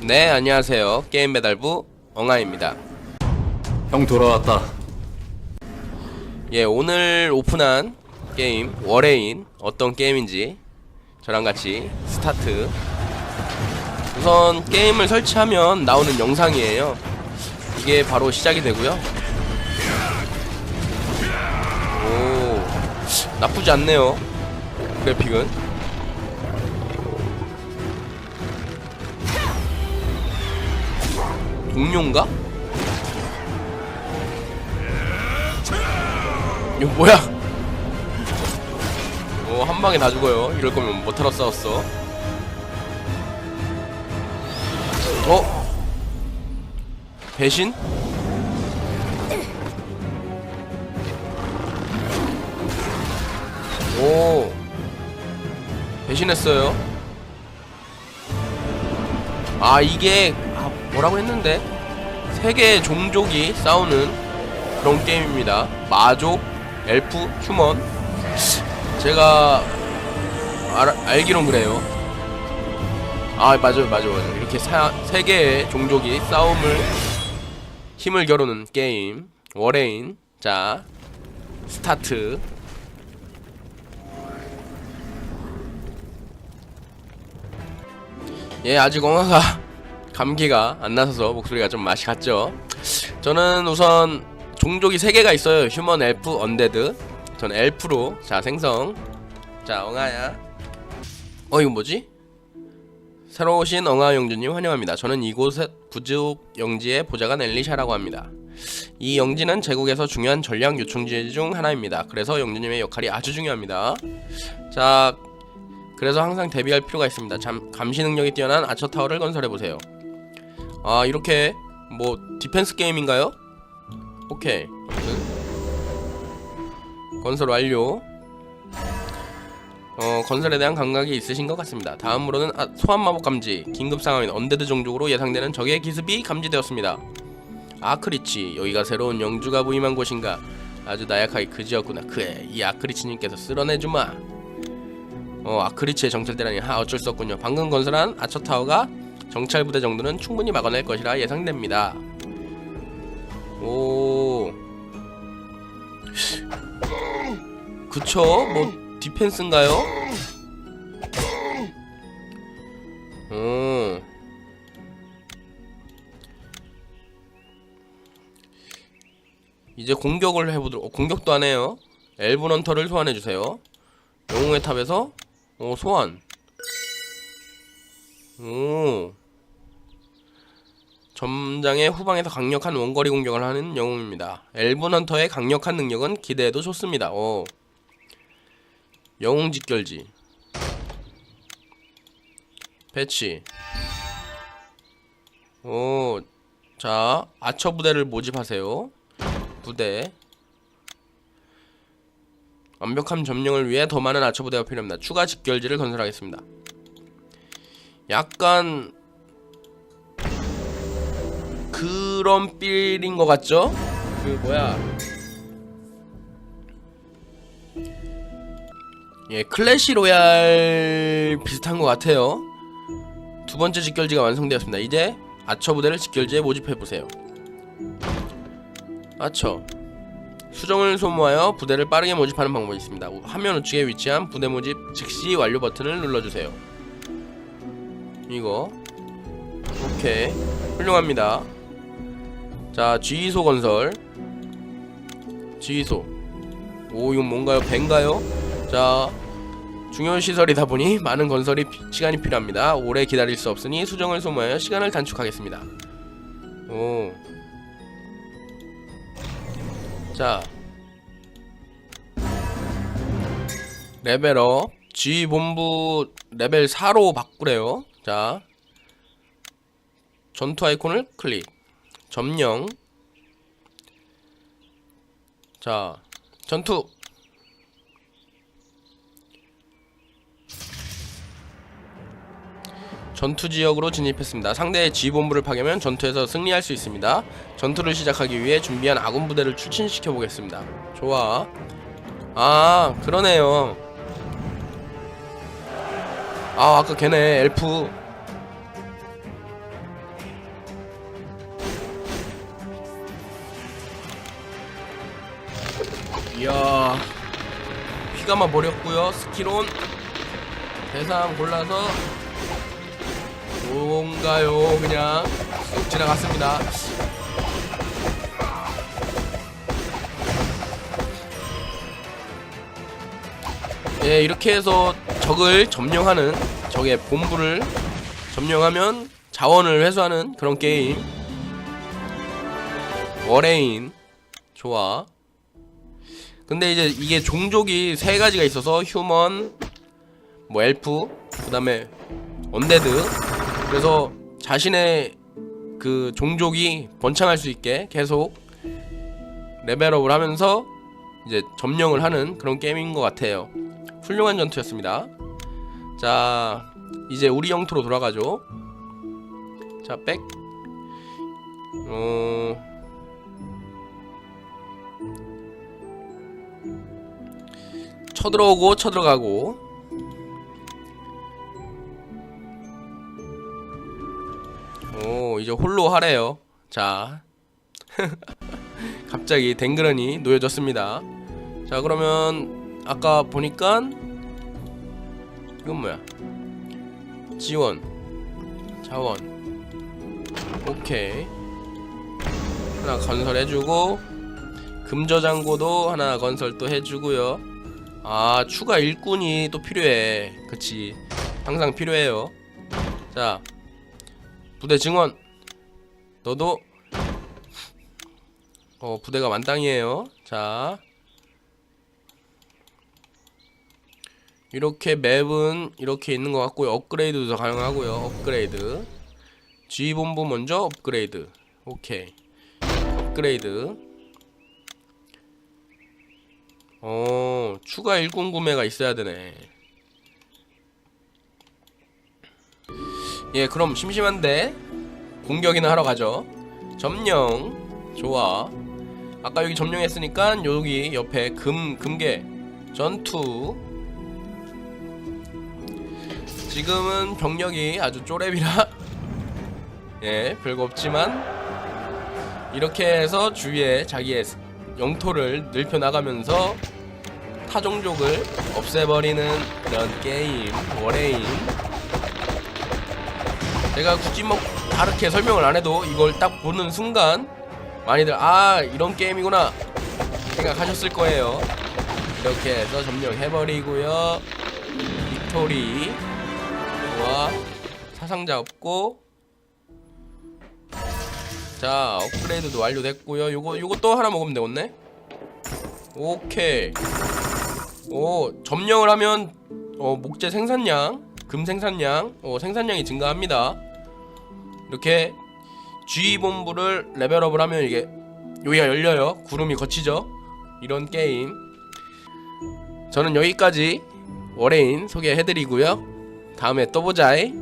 네, 안녕하세요. 게임 배달부 엉아입니다. 형 돌아왔다. 예, 오늘 오픈한 게임 월레인 어떤 게임인지 저랑 같이 스타트. 우선 게임을 설치하면 나오는 영상이에요. 이게 바로 시작이 되고요. 오, 나쁘지 않네요. 그래픽은. 동료인가? 이거 뭐야? 어, 한 방에 다 죽어요. 이럴 거면 못하러 싸웠어. 어? 배신? 오. 배신했어요. 아, 이게, 아, 뭐라고 했는데? 세 개의 종족이 싸우는 그런 게임입니다. 마족, 엘프, 휴먼. 제가 알, 알기론 그래요. 아 맞아요 맞아요 맞아요. 이렇게 사, 세 개의 종족이 싸움을 힘을 겨루는 게임 월레인. 자 스타트. 예 아직 엉아가 감기가 안 나서서 목소리가 좀 맛이 갔죠. 저는 우선 종족이 3개가 있어요. 휴먼 엘프 언데드. 전 엘프로. 자 생성. 자 엉아야. 어 이거 뭐지? 새로 오신 엉아 영주님 환영합니다. 저는 이곳 부족 영지의 보좌관 엘리샤라고 합니다. 이 영지는 제국에서 중요한 전략 요충지 중 하나입니다. 그래서 영주님의 역할이 아주 중요합니다. 자 그래서 항상 대비할 필요가 있습니다. 잠, 감시 능력이 뛰어난 아처 타워를 건설해보세요 아 이렇게 뭐 디펜스 게임인가요? 오케이. 건설 완료. 어 건설에 대한 감각이 있으신 것 같습니다. 다음으로는 아, 소환 마법 감지. 긴급 상황인 언데드 종족으로 예상되는 적의 기습이 감지되었습니다. 아크리치 여기가 새로운 영주가 부임한 곳인가? 아주 나약하게 그지였구나. 그래 이 아크리치님께서 쓸어내주마. 어 아크리치의 정찰대라니 하 어쩔 수 없군요. 방금 건설한 아처 타워가 정찰 부대 정도는 충분히 막아낼 것이라 예상됩니다 오 그쵸? 뭐 디펜스인가요? 어. 이제 공격을 해보도록 어, 공격도 하네요 엘븐 헌터를 소환해주세요 영웅의 탑에서 어 소환 오 점장의 후방에서 강력한 원거리 공격을 하는 영웅입니다. 엘븐 헌터의 강력한 능력은 기대해도 좋습니다. 오. 영웅 직결지. 배치. 오. 자, 아처 부대를 모집하세요. 부대. 완벽한 점령을 위해 더 많은 아처 부대가 필요합니다. 추가 직결지를 건설하겠습니다. 약간 그런 필인 것 같죠? 그 뭐야? 예, 클래시 로얄 비슷한 것 같아요. 두 번째 직결지가 완성되었습니다. 이제 아처 부대를 직결지에 모집해 보세요. 아처 수정을 소모하여 부대를 빠르게 모집하는 방법이 있습니다. 화면 우측에 위치한 부대 모집 즉시 완료 버튼을 눌러주세요. 이거. 오케이. 훌륭합니다. 자 지휘소 건설. 지휘소. 오 이건 뭔가요? 벤가요? 자 중요한 시설이다 보니 많은 건설이 피, 시간이 필요합니다. 오래 기다릴 수 없으니 수정을 소모하여 시간을 단축하겠습니다. 오 자. 레벨업. 지휘본부 레벨 4로 바꾸래요 자 전투 아이콘을 클릭 점령 자 전투 전투 지역으로 진입했습니다. 상대의 지휘본부를 파괴하면 전투에서 승리할 수 있습니다. 전투를 시작하기 위해 준비한 아군 부대를 출진시켜 보겠습니다. 좋아. 아, 그러네요. 아, 아까 걔네 엘프 이야 휘감아 버렸고요. 스킬온. 대상 골라서 뭔가요? 그냥 쑥 지나갔습니다. 예 이렇게 해서 적을 점령하는 적의 본부를 점령하면 자원을 회수하는 그런 게임. 워레인 좋아 근데 이제 이게 종족이 세 가지가 있어서 휴먼 뭐 엘프 그 다음에 언데드. 그래서 자신의 그 종족이 번창할 수 있게 계속 레벨업을 하면서 이제 점령을 하는 그런 게임인 것 같아요. 훌륭한 전투였습니다. 자 이제 우리 영토로 돌아가죠. 자백. 어... 쳐들어오고 쳐들어가고. 오 이제 홀로 하래요. 자. 갑자기 댕그런이 놓여졌습니다. 자 그러면 아까 보니까 이건 뭐야? 지원. 자원. 오케이. 하나 건설해주고 금저장고도 하나 건설 또 해주고요 아 추가 일꾼이 또 필요해. 그치. 항상 필요해요. 자 부대 증원. 너도? 어 부대가 만땅이에요. 자. 이렇게 맵은 이렇게 있는 것 같고요. 업그레이드도 가능하고요. 업그레이드. G본부 먼저 업그레이드. 오케이. 업그레이드. 어 추가 일꾼 구매가 있어야 되네. 예 그럼 심심한데 공격이나 하러 가죠. 점령. 좋아. 아까 여기 점령했으니까 여기 옆에 금 금계 전투. 지금은 병력이 아주 쪼렙이라 예 별거 없지만 이렇게 해서 주위에 자기의 영토를 넓혀 나가면서 타종족을 없애버리는 그런 게임 워레인 제가 굳이 뭐 다르게 설명을 안 해도 이걸 딱 보는 순간 많이들 아 이런 게임이구나 생각하셨을 거예요. 이렇게 해서 점령해버리고요. 빅토리 좋아 사상자 없고. 자 업그레이드도 완료됐고요. 요거 요거 또 하나 먹으면 되겠네. 오케이 오 점령을 하면 어 목재 생산량 금 생산량 어 생산량이 증가합니다. 이렇게 G 본부를 레벨업을 하면 이게 여기가 열려요. 구름이 거치죠. 이런 게임. 저는 여기까지 월레인 소개해드리고요. 다음에 또 보자이